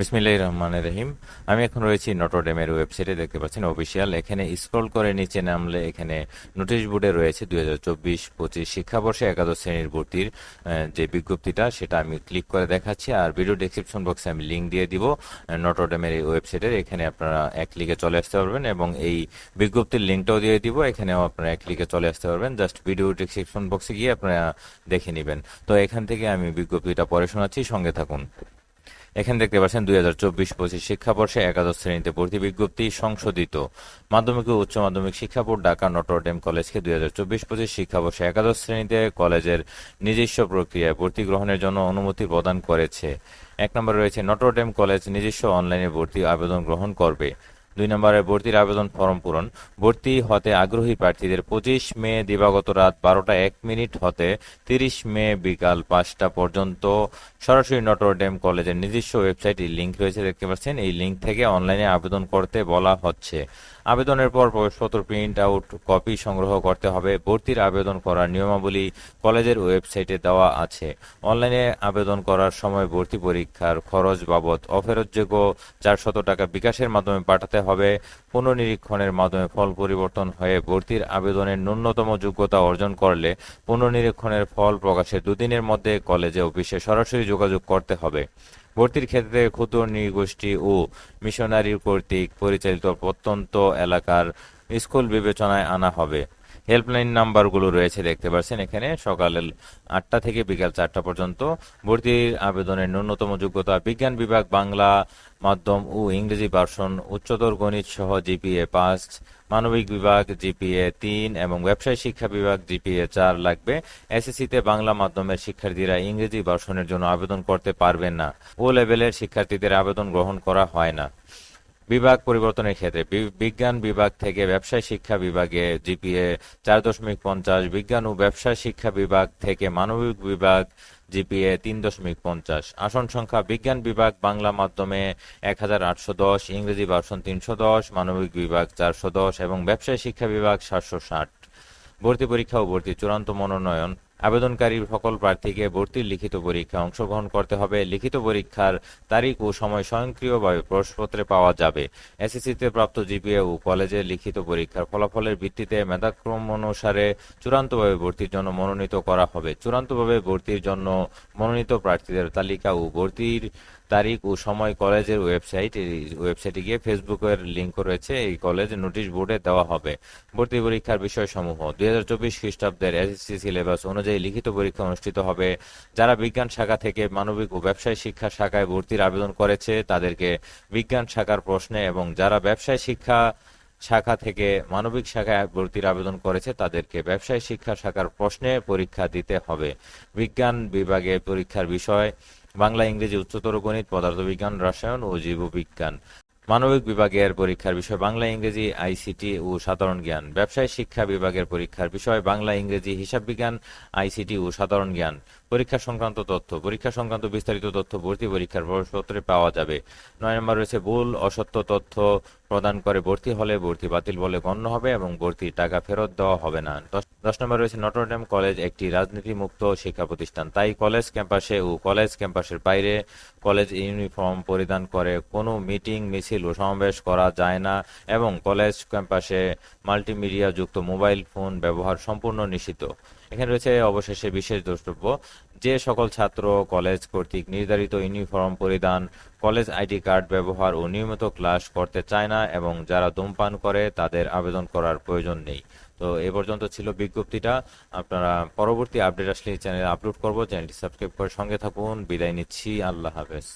বিসমিল্লাহ রহমান রহিম। আমি এখন রয়েছি নটরডেমের ওয়েবসাইটে, দেখতে পাচ্ছেন অফিসিয়াল। এখানে স্ক্রল করে নিচে নামলে এখানে নোটিশ বোর্ডে রয়েছে দুই হাজার চব্বিশ, পঁচিশ শিক্ষাবর্ষে একাদশ শ্রেণির ভর্তির যে বিজ্ঞপ্তিটা, সেটা আমি ক্লিক করে দেখাচ্ছি। আর ভিডিও ডেসক্রিপশন বক্সে আমি লিঙ্ক দিয়ে দিব। নটরডেমের এই ওয়েবসাইটের, এখানে আপনারা এক ক্লিকে চলে আসতে পারবেন এবং এই বিজ্ঞপ্তির লিঙ্কটাও দিয়ে দিব। এখানেও আপনারা এক ক্লিকে চলে আসতে পারবেন। জাস্ট ভিডিও ডেসক্রিপশন বক্সে গিয়ে আপনারা দেখে নেবেন। তো এখান থেকে আমি বিজ্ঞপ্তিটা পড়ে শোনাচ্ছি। সঙ্গে থাকুন। এখানে দেখতে পাচ্ছেন দুই হাজার চব্বিশ পঁচিশ শিক্ষাবর্ষে একাদশ শ্রেণীতে ভর্তি বিজ্ঞপ্তি সংশোধিত। মাধ্যমিক ও উচ্চ মাধ্যমিক শিক্ষা বোর্ড ঢাকা নটরডেম কলেজকে দুই হাজার চব্বিশ পঁচিশ শিক্ষাবর্ষে একাদশ শ্রেণীতে কলেজের নিজস্ব প্রক্রিয়ায় ভর্তি গ্রহণের জন্য অনুমতি প্রদান করেছে। এক নম্বরে রয়েছে নটরডেম কলেজ নিজস্ব অনলাইনে ভর্তি আবেদন গ্রহণ করবে। দুই নম্বরে ভর্তির আবেদন ফর্ম পূরণ। ভর্তি হতে আগ্রহী প্রার্থীদের পঁচিশ মে দিবাগত রাত বারোটা এক মিনিট হতে তিরিশ মে বিকাল পাঁচটা পর্যন্ত। সরাসরি নটরডেম কলেজের নিজস্ব ওয়েবসাইটে লিঙ্ক রয়েছে, দেখতে পাচ্ছেন। এই লিঙ্ক থেকে অনলাইনে আবেদন করতে বলা হচ্ছে। আবেদনের পর প্রবেশপত্র প্রিন্ট আউট, কপি সংগ্রহ করতে হবে। ভর্তির আবেদন করার নিয়মাবলী কলেজের ওয়েবসাইটে দেওয়া আছে। অনলাইনে আবেদন করার সময় ভর্তি পরীক্ষার খরচ বাবদ অফেরতযোগ্য চারশত টাকা বিকাশের মাধ্যমে পাঠাতে হবে। পুনর্নিরীক্ষণের মাধ্যমে ফল পরিবর্তন হয়ে ভর্তির আবেদনের ন্যূনতম যোগ্যতা অর্জন করলে পুনর্নিরীক্ষণের ফল প্রকাশের দুদিনের মধ্যে কলেজে অফিসে সরাসরি যোগাযোগ করতে হবে। ভর্তির ক্ষেত্রে ক্ষুদ্র নৃগোষ্ঠী ও মিশনারি কর্তৃক পরিচালিত প্রত্যন্ত এলাকার স্কুল বিবেচনায় আনা হবে। হেল্পলাইন নাম্বারগুলো রয়েছে, দেখতে পাচ্ছেন এখানে। সকাল আটটা থেকে বিকাল চারটা পর্যন্ত ভর্তির আবেদনের ন্যূনতম যোগ্যতা বিজ্ঞান বিভাগ, বাংলা মাধ্যম ও ইংরেজি ভার্সন, উচ্চতর গণিত সহ জিপিএ পাঁচ, মানবিক বিভাগ জিপিএ তিন এবং ব্যবসায় শিক্ষা বিভাগ জিপিএ চার লাগবে। এসএসসিতে বাংলা মাধ্যমের শিক্ষার্থীরা ইংরেজি ভার্সনের জন্য আবেদন করতে পারবেন না। ও লেভেলের শিক্ষার্থীদের আবেদন গ্রহণ করা হয় না। বিভাগ পরিবর্তনের ক্ষেত্রে বিজ্ঞান বিভাগ থেকে ব্যবসায় শিক্ষা বিভাগে জিপিএ চার দশমিক পঞ্চাশ, বিজ্ঞান ও ব্যবসায় শিক্ষা বিভাগ থেকে মানবিক বিভাগ জিপিএ তিন দশমিক পঞ্চাশ। আসন সংখ্যা বিজ্ঞান বিভাগ বাংলা মাধ্যমে এক হাজার আটশো দশ, ইংরেজি ভার্সন তিনশো দশ, মানবিক বিভাগ চারশো দশ এবং ব্যবসায় শিক্ষা বিভাগ সাতশো ষাট। ভর্তি পরীক্ষা ও ভর্তি চূড়ান্ত মনোনয়ন আবেদনকারী সকল প্রার্থীকে ভর্তির লিখিত পরীক্ষায় অংশগ্রহণ করতে হবে। লিখিত পরীক্ষার তারিখ ও সময় স্বয়ংক্রিয়ভাবে প্রশ্নপত্রে পাওয়া যাবে। এসএসসিতে প্রাপ্ত জিপিএ ও কলেজে লিখিত পরীক্ষার ফলাফলের ভিত্তিতে মেধাক্রম অনুসারে চূড়ান্তভাবে ভর্তির জন্য মনোনীত করা হবে। চূড়ান্তভাবে ভর্তির জন্য মনোনীত প্রার্থীদের তালিকা ও ভর্তির তারিখ ও সময় কলেজের ওয়েবসাইট ওয়েবসাইটে গিয়ে ফেসবুকের লিঙ্ক রয়েছে, এই কলেজ নোটিশ বোর্ডে দেওয়া হবে। ভর্তি পরীক্ষার বিষয়সমূহ, দুই হাজার চব্বিশ খ্রিস্টাব্দের এসএসসি সিলেবাস অনুযায়ী লিখিত পরীক্ষা অনুষ্ঠিত হবে। যারা বিজ্ঞান শাখা থেকে মানবিক ও ব্যবসায় শিক্ষা শাখায় ভর্তির আবেদন করেছে, তাদেরকে বিজ্ঞান শাখার প্রশ্নে এবং যারা ব্যবসায় শিক্ষা শাখা থেকে মানবিক শাখায় ভর্তির আবেদন করেছে, তাদেরকে ব্যবসায় শিক্ষা শাখার প্রশ্নে পরীক্ষা দিতে হবে। বিজ্ঞান বিভাগে পরীক্ষার বিষয় বাংলা, ইংরেজি, উচ্চতর গণিত, পদার্থবিজ্ঞান, রসায়ন ও জীববিজ্ঞান। মানবিক বিভাগের পরীক্ষার বিষয় বাংলা, ইংরেজি, আইসিটি ও সাধারণ জ্ঞান। ব্যবসায় শিক্ষা বিভাগের পরীক্ষার বিষয় বাংলা, ইংরেজি হিসাব বিজ্ঞান আইসিটি ও সাধারণ জ্ঞান। পরীক্ষা সংক্রান্ত তথ্য, পরীক্ষা সংক্রান্ত বিস্তারিত তথ্য ভর্তি পরীক্ষার প্রবেশপত্রে পাওয়া যাবে। নয় নম্বর রয়েছে, ভুল, অসত্য তথ্য প্রদান করে ভর্তি হলে ভর্তি বাতিল বলে গণ্য হবে এবং ভর্তির টাকা ফেরত দেওয়া হবে না। দশ- নম্বর রয়েছে, নটরডেম কলেজ একটি রাজনীতিমুক্ত শিক্ষা প্রতিষ্ঠান। তাই কলেজ ক্যাম্পাসে ও কলেজ ক্যাম্পাসের বাইরে কলেজ ইউনিফর্ম পরিধান করে কোনো মিটিং, মিছিল ও সমাবেশ করা যায় না এবং কলেজ ক্যাম্পাসে মাল্টিমিডিয়া যুক্ত মোবাইল ফোন ব্যবহার সম্পূর্ণ নিষিদ্ধ। এখানে রয়েছে অবশেষে বিশেষ দ্রষ্টব্য, যে সকল ছাত্র, কলেজ কর্তৃক নির্ধারিত ইউনিফর্ম পরিধান, কলেজ আইডি কার্ড ব্যবহার ও নিয়মিত ক্লাস করতে চায় না এবং যারা ধূমপান করে তাদের আবেদন করার প্রয়োজন নেই। তো এ পর্যন্ত ছিল বিজ্ঞপ্তিটা। আপনারা পরবর্তী আপডেট আসলে চ্যানেলে আপলোড করব। চ্যানেলটি সাবস্ক্রাইব করে সঙ্গে থাকুন। বিদায় নিচ্ছি। আল্লাহ হাফেজ।